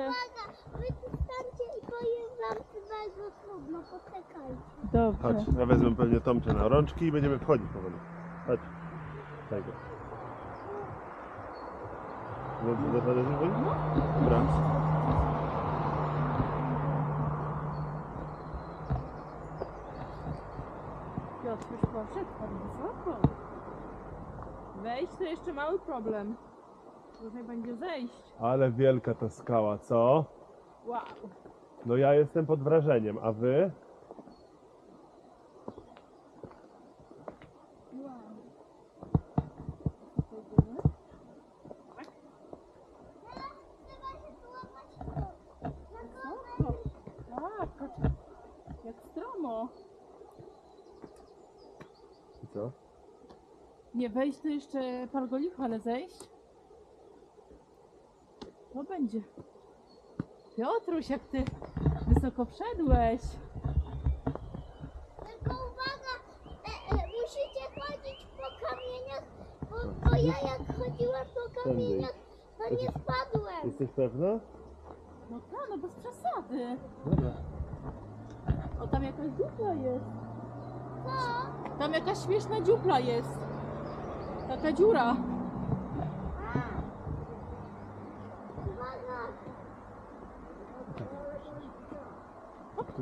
Uwaga, wy tu stańcie i powiem wam co bardzo trudno, poczekajcie. Dobrze. Chodź, ja wezmę pewnie Tomcia na rączki i będziemy wchodzić powoli. Chodź. Tego. Dobrze, do radę zrobić? Dobra. Piotr już poszedł tak wysoko. Wejść to jeszcze mały problem. Tutaj będzie zejść. Ale wielka ta skała, co? Wow. No ja jestem pod wrażeniem, a wy? Wow. Tak? Patrz. Jak stromo. I co? Nie wejść to jeszcze pargolichu, ale zejść? Będzie. Piotruś, jak ty wysoko wszedłeś. Tylko uwaga, e, e, musicie chodzić po kamieniach, bo, bo ja jak chodziłam po kamieniach, to nie spadłem. Jesteś pewna? No tak, no bez przesady. Dobra. O, tam jakaś dziupla jest. Co? Tam jakaś śmieszna dziupla jest. Taka dziura. Uwaga.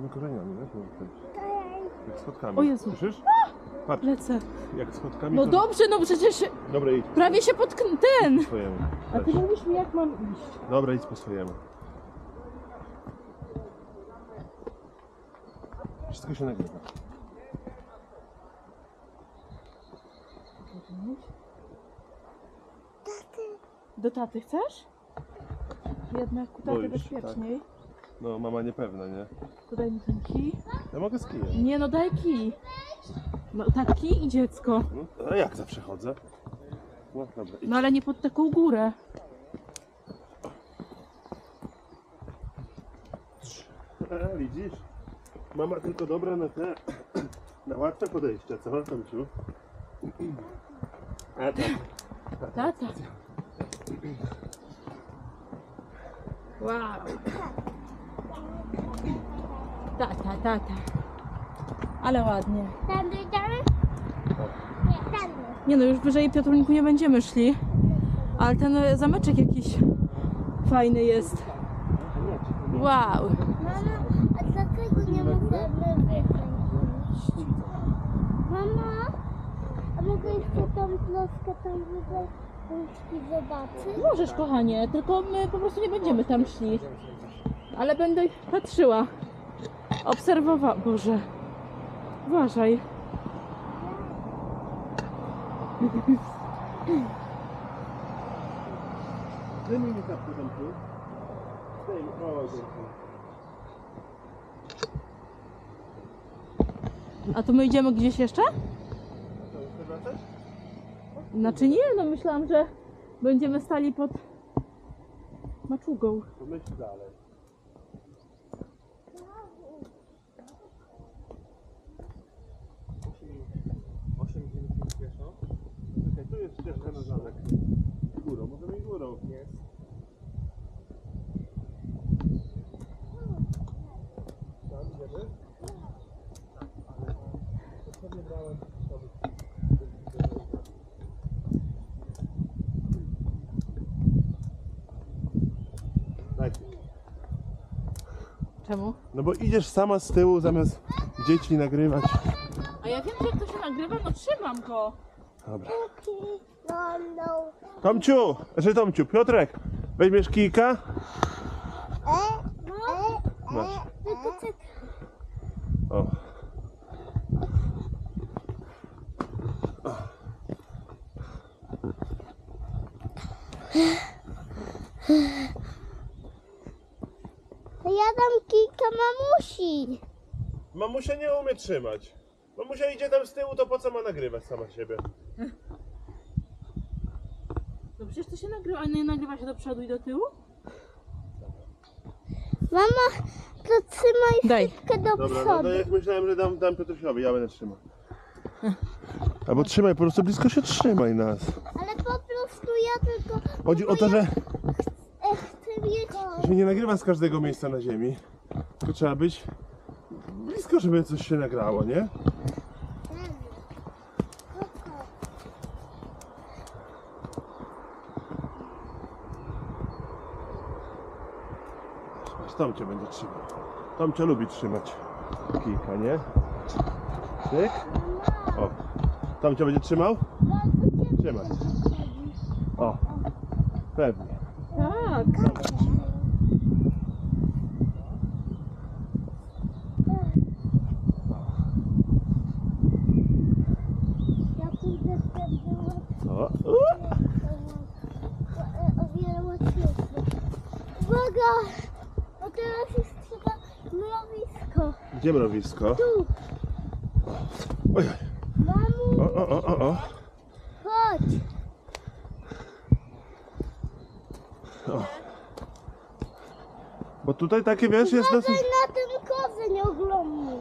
Tymi korzeniami, wiesz? może. Okej. Jak schodkami. O Jezu. Słyszysz? Patrz, Lecę. jak schodkami No to... dobrze, no przecież Dobra, idź prawie się potknę ten. po swojemu. A ty mówisz mi jak mam iść. Dobra, idź po swojemu. Wszystko się nagrywa. Do taty chcesz? Jednak ku taty Boisz, bezpieczniej. No, mama niepewna, nie? Tu daj mi ten kij. Ja mogę z kijem. Nie no, daj kij. No tak, kij i dziecko. No, a jak zawsze chodzę? No, dobra, idź. No ale nie pod taką górę. E, widzisz? Mama tylko dobra na te... Na łatwe podejścia, co? Tomciu? A tak. Tata. Wow. Tata, tata. Ale ładnie. Tędy idziemy? Nie, tędy. Nie no, już wyżej Piotruniku nie będziemy szli. Ale ten e, zameczek jakiś fajny jest. Wow. Mama, a dlaczego nie możemy wyjść? Mama, a mogę jeszcze tą bloskę tam wyżej pójść zobaczyć? Możesz, kochanie, tylko my po prostu nie będziemy tam szli. Ale będę patrzyła. Obserwowała. Boże. Uważaj. Zdejmij mi kapkę. Zdejmij, o, dziękuję. A to my idziemy gdzieś jeszcze? Chcesz wracać? Znaczy nie, no myślałam, że będziemy stali pod maczugą. To myśl dalej. Czekaj, tu jest ścieżka na zamek. Górą, możemy i górą. Jest. Tam idziemy? Dajcie. Czemu? No bo idziesz sama z tyłu zamiast dzieci nagrywać. A ja wiem, że jak to się nagrywa, no trzymam go. Dobra. Tomciu, znaczy Tomciu, Piotrek, weźmiesz kijka? E, e, Masz. e. O. Ja dam kilka mamusi. Mamusia nie umie trzymać. Mamusia idzie tam z tyłu, to po co ma nagrywać sama siebie? No przecież to się nagrywa, a nie nagrywa się do przodu i do tyłu? Mama, to trzymaj Daj. wszystkie do Dobra, no przodu. jak myślałem, że dam, dam Piotrusiowi, ja będę trzymał. Albo trzymaj, po prostu blisko się trzymaj nas. Ale po prostu ja tylko Chodzi o to, że e, chcę mieć się nie nagrywa z każdego miejsca na ziemi. Tylko trzeba być blisko, żeby coś się nagrało, nie? Tom cię będzie trzymał. Tom cię lubi trzymać. Kilka, nie? Tyk. O. Tom cię będzie trzymał? Trzymaj. O. Pewnie. Tak pójdę wtedy O. o wiele łatwiejsze. Uwaga! Bo teraz jest trzeba mrowisko. Tu! Oj. O, o, o, o, o. chodź! Bo tutaj takie, wiesz, jest dosyć... Uważaj na ten kozy nieoglądny.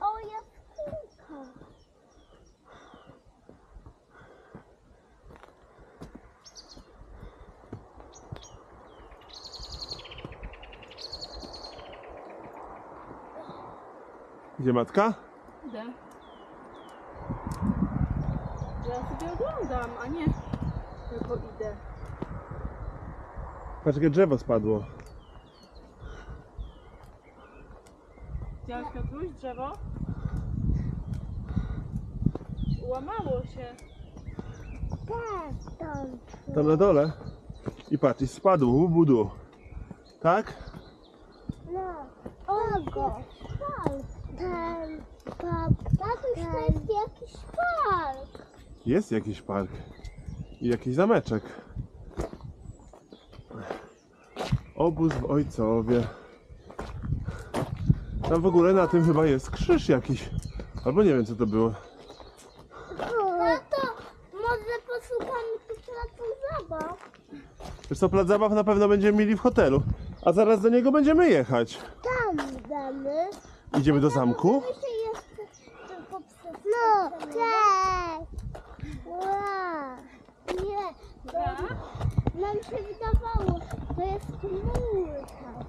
O, jaskółka. Gdzie matka? Idę. Ja sobie oglądam, a nie tylko idę. Patrz, jakie drzewo spadło. Widziałeś Piotruś drzewo? Łamało się. Tam. Na dole. I patrz, i spadł, budu. Tak? No. Ogo. Park. Ten. Park. Tatuś, to jest jakiś park. Jest jakiś park. I jakiś zameczek. Obóz w Ojcowie. Tam w ogóle na tym chyba jest krzyż jakiś. Albo nie wiem co to było. Tato, może posłuchamy tu placu zabaw? Wiesz co, plac zabaw na pewno będziemy mieli w hotelu. A zaraz do niego będziemy jechać. Idziemy do zamku? No, cześć! Ła! Nie, to nam się wydawało, to jest chmurka.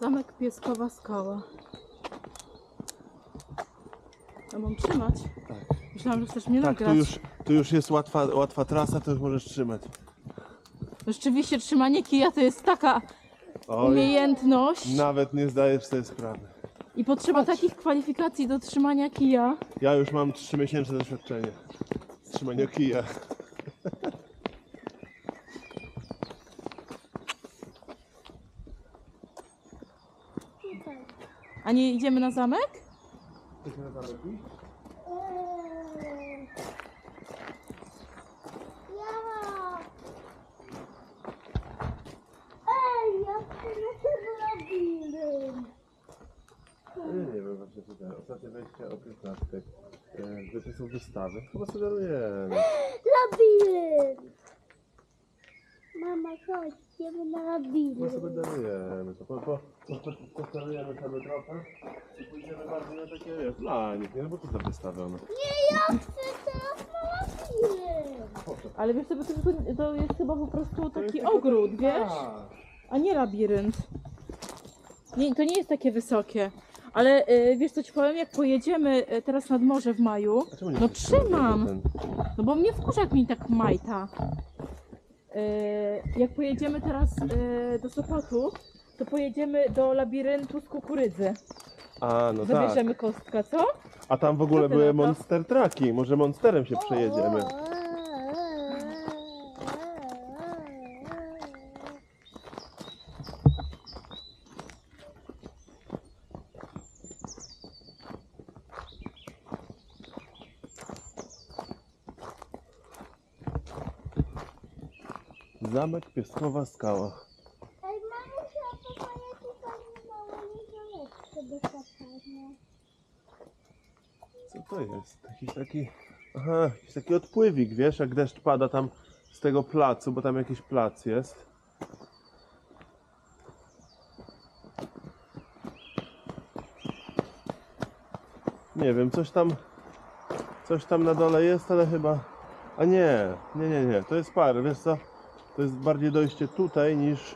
Zamek Pieskowa Skała. A mam trzymać? Tak. Myślałam, że chcesz mnie Tak, nagrać. tu już, tu już jest łatwa, łatwa trasa, to już możesz trzymać. Rzeczywiście trzymanie kija to jest taka Oj, umiejętność nawet nie zdajesz sobie sprawy. i potrzeba takich kwalifikacji do trzymania kija. Ja już mam 3 miesięczne doświadczenie trzymania kija. A nie idziemy na zamek? Eee. Ja. Ej, ja chcę na ten labirynt. Nie, Ostatnie wejście o 15. Gdzie to są wystawy? Chyba sugerujemy. Labirynt. Mama, chodź, idziemy na Chyba labirynt. sobie darujemy. To po, po, po, postarujemy sobie trochę i pójdziemy bardziej na takie, wiesz, dla nich, nie? No Bo to za wystawy one. Nie, ja chcę teraz na labirynt. Ale wiesz sobie, to, to jest chyba po prostu To jest taki tylko ogród, wiesz? Tak. A nie labirynt. Nie, to nie jest takie wysokie. Ale y, wiesz co ci powiem, jak pojedziemy y, teraz nad morze w maju, A czemu nie no chcesz trzymam, ten- no bo mnie wkurza jak mi tak majta. Y, jak pojedziemy teraz do Sopotu, to pojedziemy do labiryntu z kukurydzy. A, no tak. Zabierzemy kostka, co? A tam w ogóle Co ty były to? monster traki. Może monsterem się przejedziemy. Zamek Piaskowa Skała. Ej, mamusia, to moje tutaj małe jezioreczko do kopania. Co to jest? Jakiś taki. Aha, jakiś taki odpływik, wiesz, jak deszcz pada tam z tego placu, bo tam jakiś plac jest. Nie wiem, coś tam. Coś tam na dole jest, ale chyba. A nie, nie, nie, nie. To jest par, wiesz co? To jest bardziej dojście tutaj niż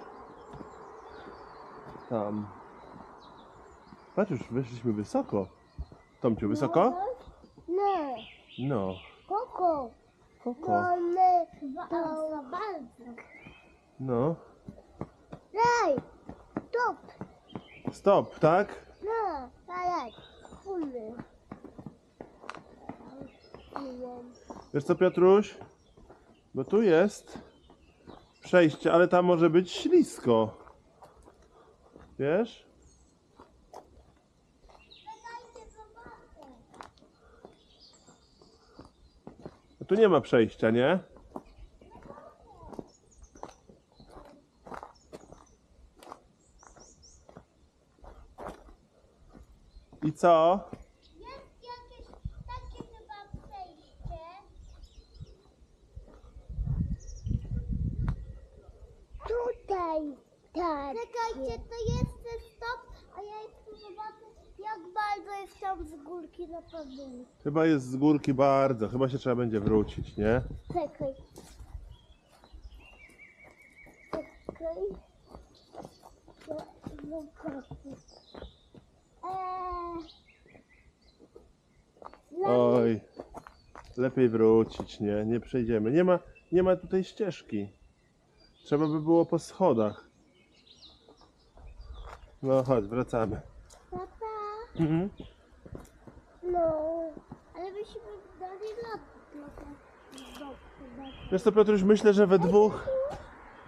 tam. Patrz, już wyszliśmy wysoko. Tomciu, wysoko? Nie, No, koko. koko. No, my to bardzo. No. Daj, stop. Stop, tak? No, dalej. Kumy. Wiesz co, Piotruś? Bo tu jest przejście, ale tam może być ślisko. Wiesz? Tu nie ma przejścia, nie? I co? Jest jakieś takie chyba przejście. Tutaj. Tak. Czekajcie, to jest ten stop, a ja jeszcze zobaczę, jak bardzo jest tam z górki na pewno. Chyba jest z górki bardzo, chyba się trzeba będzie wrócić, nie? Czekaj. Czekaj. Eee. Oj, lepiej wrócić, nie? Nie przejdziemy. Nie ma, nie ma tutaj ścieżki. Trzeba by było po schodach. No chodź, wracamy. Tata, Mhm. No, ale byśmy dali lat trochę. Dobrze, Wiesz co, Piotruś, myślę, że we dwóch...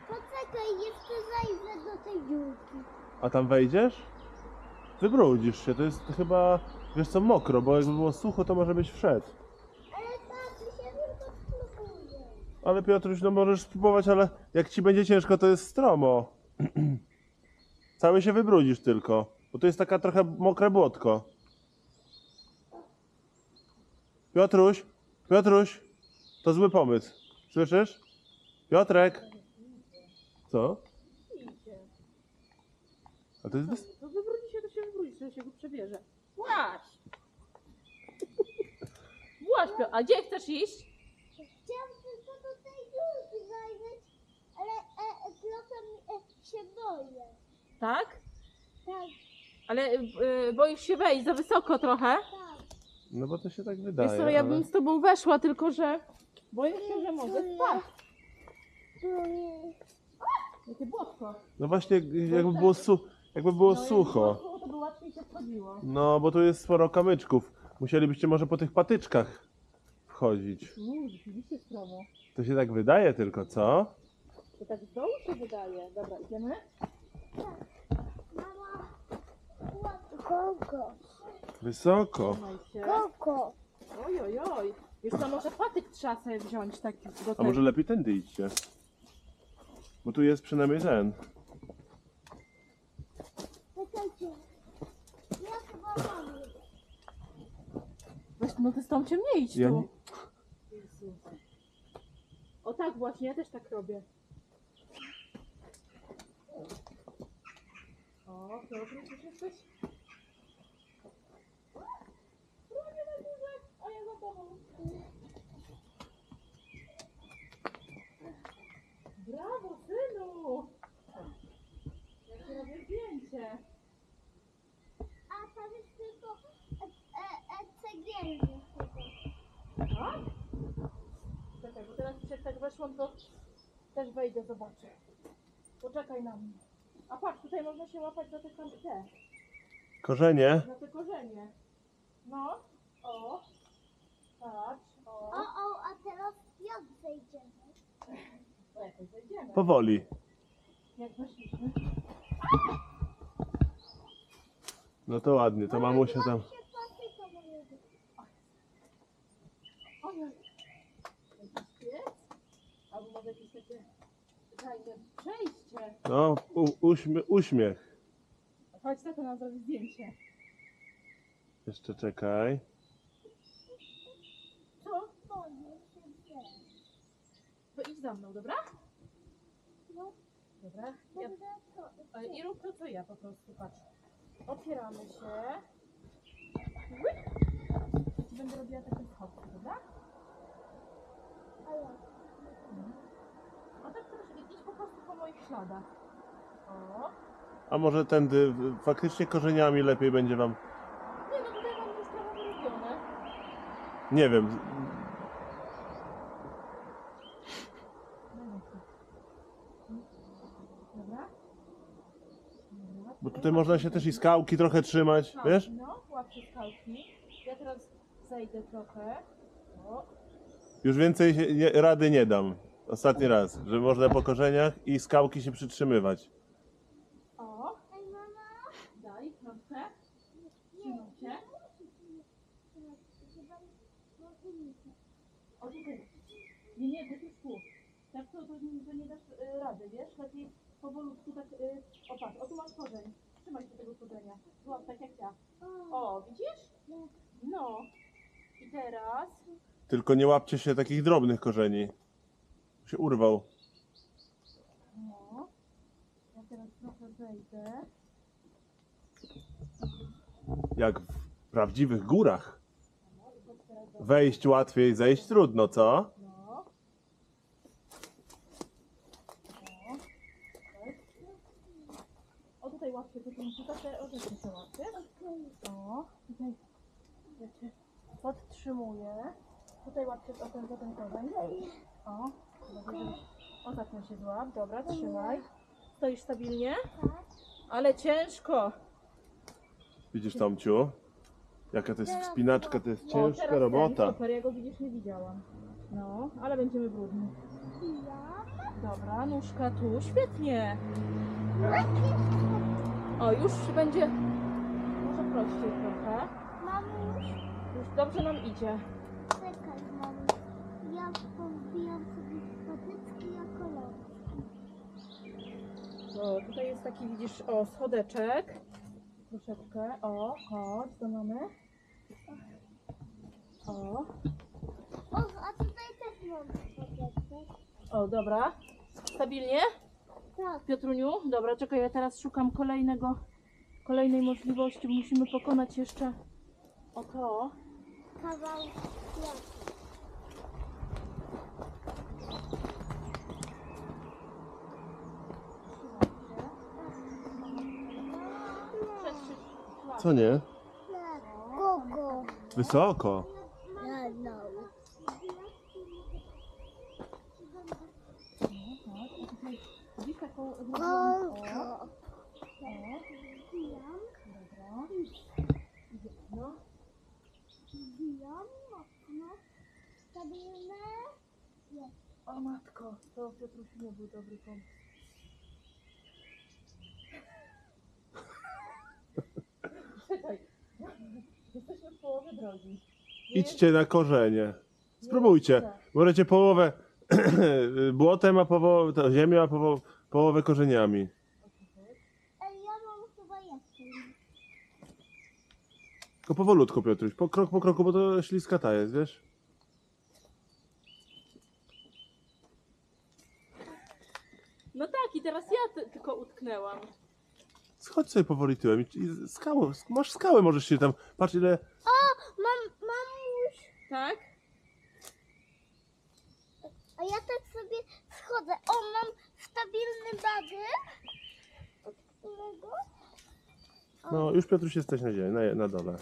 Poczekaj, jeszcze zajrzę do tej dziurki. A tam wejdziesz? Wybrudzisz się, to jest chyba, wiesz co, mokro, bo jakby było sucho, to może byś wszedł. Ale tak, się tylko. Ale Piotruś, no możesz spróbować, ale jak ci będzie ciężko, to jest stromo. Cały się wybrudzisz tylko, bo to jest taka trochę mokre błotko. Piotruś, Piotruś, to zły pomysł. Słyszysz? Piotrek. Co? A to jest wys... To wywróci się, to się wywróci, to się go przebierze. Właś! Właś, Pio- a gdzie chcesz iść? Chciałam tylko do tej dziurki zajrzeć, ale e, e, trochę mi, e, się boję. Tak? Tak, Ale y, boisz się wejść za wysoko trochę? tak. No bo to się tak Wiesz wydaje. co, ja ale- bym z tobą weszła, tylko że boję się, że może. Tu jest. Jakie błotko. No właśnie, jakby było, su... jakby było No, jakby sucho. było to by łatwiej się wchodziło. No, bo tu jest sporo kamyczków. Musielibyście może po tych patyczkach wchodzić. Uuu, rzeczywiście stromo. To się tak wydaje tylko, co? To tak z dołu się wydaje. Dobra, idziemy? Mama. Koko. Wysoko. Koko. Oj, oj, oj. Wiesz co, może patyk trzeba sobie wziąć taki do A może lepiej tędy idźcie? Bo tu jest przynajmniej ten. Czekajcie. Ja chyba mam. Weź, no ty z tą nie idź Ja tu. nie- Jezu. O tak właśnie, ja też tak robię. O, Piotr, już jesteś? Prawie na górze, a ja za tobą. Brawo, synu! Ja ci robię zdjęcie. A tam jest tylko e, e, e. Tak? Czekaj, bo teraz jak tak weszłam, to też wejdę, zobaczę. Poczekaj na mnie. A patrz, tutaj można się łapać za te, te, Korzenie. za te korzenie. No, o, patrz, o. O, o, a teraz jak zejdziemy? O, jakoś zejdziemy. Powoli. Jak. No to ładnie, to mamusia tam. Jakiś piec? Albo może jakieś takie Czekajcie, przejście. No, u, uśmie, uśmiech. Chodź, tato nam zrobi zdjęcie. Jeszcze czekaj. Co? To idź za mną, dobra? No. Dobra. Ja, I rób to, co ja po prostu, patrz. Otwieramy się. Łyk. Będę robiła takie schody, dobra? O tak troszkę, idź po prostu po moich śladach. O. A może tędy faktycznie korzeniami lepiej będzie wam. Nie no, tutaj mam już trochę wyrobione. Nie wiem. Dobra? Dobra. Bo tutaj można się też i skałki trochę trzymać, wiesz? No, łapcie skałki. Ja teraz zejdę trochę. O, Już więcej się nie, rady nie dam. Ostatni raz, że można po korzeniach i skałki się przytrzymywać. o, Ej, mama. daj kropkę. Trzymam się. O, tutaj. Nie, nie, to jest tu. Tak to, to, to nie dasz y, rady, wiesz? Lepiej powolutku tak, y, o patrz, o tu masz korzeń. Trzymaj się tego korzenia. Złap tak jak ja. O, widzisz? No. I teraz Tylko nie łapcie się takich drobnych korzeni. Się urwał. No. Ja teraz trochę zejdę. Jak w prawdziwych górach. No i teraz. Wejść łatwiej, zejść trudno, co? No. No. Tak. O tutaj te. O, podtrzymuję. Tutaj łapcie o ten, za ten korzeń. O, dobra, żeby... o tak się złap, dobra, trzymaj. Stoisz stabilnie? Ale ciężko. Widzisz, Tomciu? Jaka to jest wspinaczka, to jest O, ciężka teraz robota. Super, ja go widzisz nie widziałam. No, ale będziemy brudni. Dobra, nóżka tu, świetnie. O, już będzie może prościej trochę. Mamuś, Już dobrze nam idzie. czekaj, mamuś. Ja powbijam sobie patyczki jako lądki. O, tutaj jest taki, widzisz, o, schodeczek. Troszeczkę, o, chodź, do mamy. O, O, a tutaj też mam patyczek. o, dobra. Stabilnie? Tak. Piotruniu, dobra, czekaj, ja teraz szukam kolejnego, kolejnej możliwości, musimy pokonać jeszcze o to. Kawał. Co nie? Kogo? Wysoko. Ja no. Widzisz taką zrobiłam, o, Kogo? o, Wbijam, dobra. No, wbijam mocno. Stabilne. o matko, to Piotrusiu nie był dobry pomysł. Czekaj, jesteśmy w połowie drogi. Nie Idźcie na korzenie. Spróbujcie. jest- Możecie połowę błotem, a połowę, to ziemią, a połowę, połowę korzeniami. Ej, ja mam chyba jeszcze. Tylko powolutku, Piotruś. Po krok po kroku, bo to śliskata jest, wiesz? No tak, i teraz ja ty- tylko utknęłam. Schodź sobie powoli tyłem i i skałę, masz skałę, możesz się tam, patrz ile, Mam, mamuś. Tak? A ja tak sobie schodzę. O, mam stabilny którego? no już Piotruś jesteś na ziemi, na, na dole.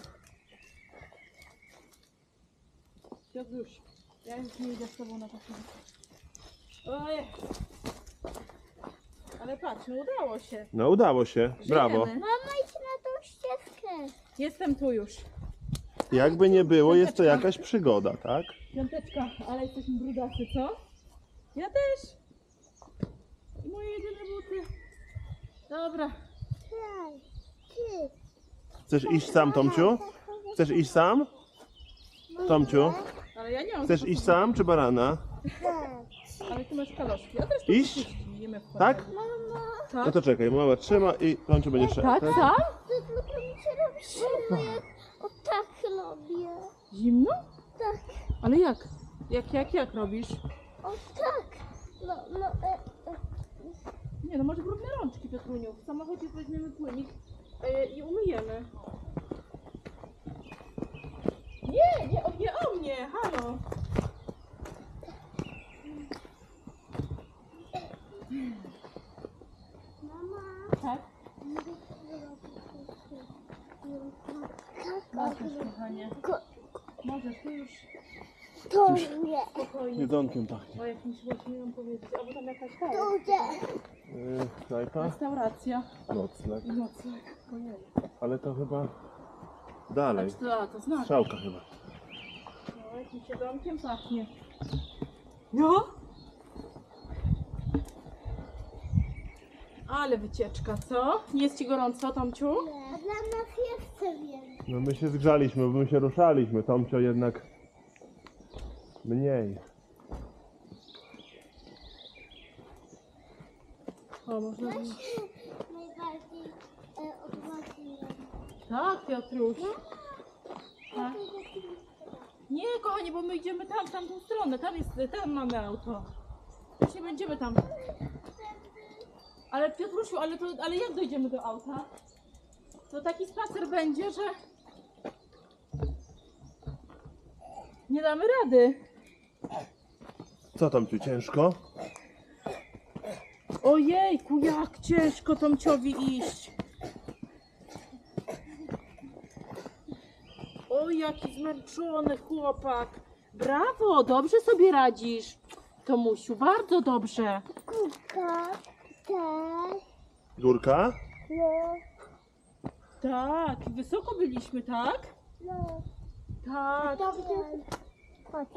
Piotruś, ja już nie idę z tobą na taką. Ojej. Ale patrz, no udało się. No udało się, brawo. Żyjemy. Mama, idź na tą ścieżkę. Jestem tu już. Jakby nie było, jest to jakaś przygoda, tak? Piąteczka, ale jesteśmy brudacy, co? Ja też. I moje jedyne buty. Dobra. Chcesz iść sam, Tomciu? Chcesz iść sam? Tomciu, Ale ja nie mam chcesz iść sam czy barana? Tak. Ale ty masz kaloszki. Ja też Iść? Tak? Mama, No Tak? to czekaj, mama trzyma i Tomciu będzie szedł. Tak, sam? to tylko mi się robi zimno, jak o tak robię. Zimno? Tak, Ale jak? Jak, jak, jak robisz? o tak. No, no, e, e. Nie no, może brudne rączki, Piotruniu. W samochodzie weźmiemy płynik e, i umyjemy. Nie, nie, o, nie o mnie, halo. Mama, Tak? mogę zrobić Możesz, kochanie. Możesz, ty już To nie. spokojnie. Jedzonkiem pachnie. O jakimś właśnie miałam powiedzieć, albo tam jakaś ta Duże. Yy, knajpa? restauracja Nocleg. nocleg. Ojej. Ale to chyba dalej. To, to znaczy. Strzałka chyba. No, jakimś jedzonkiem pachnie. No? Ale wycieczka, co? Nie jest ci gorąco, Tomciu? A dla nas jeszcze więcej. No my się zgrzaliśmy, bo my się ruszaliśmy. Tomcio jednak mniej. O, można... Najbardziej e. Tak, Piotruś. Tak. Nie, kochanie, bo my idziemy tam, w tamtą stronę. Tam jest, tam mamy auto. Już nie będziemy tam. Ale Piotrusiu, ale, to, ale jak dojdziemy do auta? To taki spacer będzie, że nie damy rady. Co Tomciu, ciężko? Ojejku, jak ciężko Tomciowi iść. O, jaki zmęczony chłopak. Brawo, dobrze sobie radzisz. Tomusiu, bardzo dobrze. Kuka też. Górka? No, Tak, wysoko byliśmy, tak? no. Tak. Dobrze. Chodź.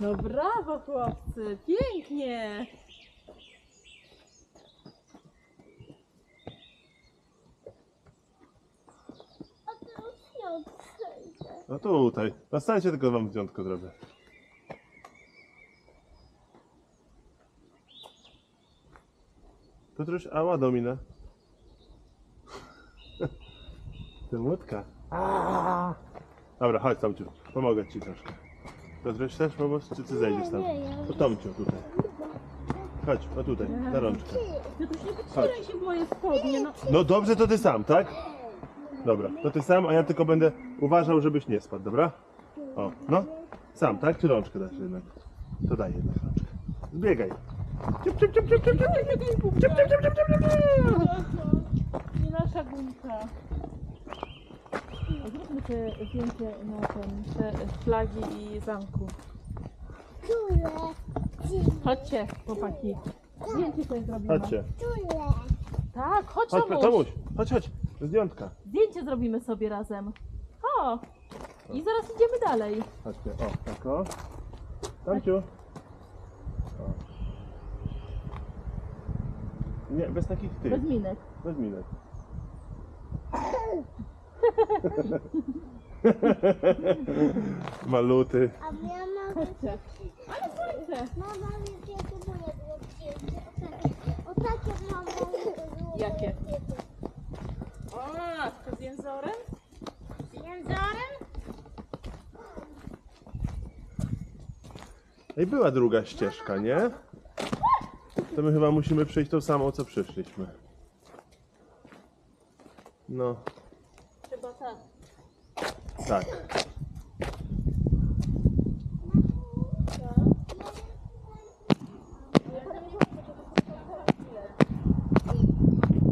No brawo chłopcy, pięknie! No tutaj, na stańcie tylko wam dziątko zrobię. Piotruś, a ładną minę. Ty łódka. Dobra, chodź Tomciu, pomogę ci troszkę. Piotruś, chcesz pomóc, czy ty zejdziesz tam? To Tomciu tutaj. Chodź, o tutaj, na rączkę. Piotruś, nie wycieraj się w moje spodnie. No. No dobrze, to ty sam, tak? Dobra, to ty sam, a ja tylko będę uważał, żebyś nie spadł, dobra? O, no. Sam, tak? Czy rączkę dasz jednak? To daj jednak rączkę. Zbiegaj. Ciup, ciup, ciup, ciup, ciup, ciup. Ciup, ciup, ciup, ciup, ciup, ciup. Nie nasza gumka. Zróbmy te zdjęcie na ten, te flagi i zamku. Czule. Chodźcie, chłopaki. Zdjęcie sobie zrobimy. Chodźcie. Czule. Tak, chodź Chodź, Tomuś. Tomuś. Chodź, chodź. Zdjątka. Zdjęcie zrobimy sobie razem. O! I zaraz idziemy dalej. Chodźcie. O, tako. Tamciu. Nie, bez takich tych. Bez minek. Bez minek. Maluty. A ja mam... Chodźcie. Ale słońce. Mama mi próbuje zrobić zdjęcie. O takie, o takie mama zrobiła Jakie? O, to z jęzorem? Z jęzorem? Ej, była druga ścieżka, nie? To my chyba musimy przejść tą samą, co przyszliśmy. No, Chyba tak. tak.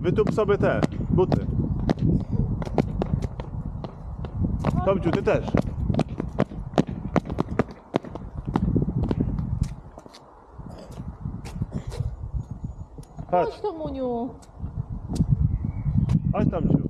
Wytup sobie te buty. Tomciu, ty też. Chodź, Chodź to Muniu. chodź Tomciu.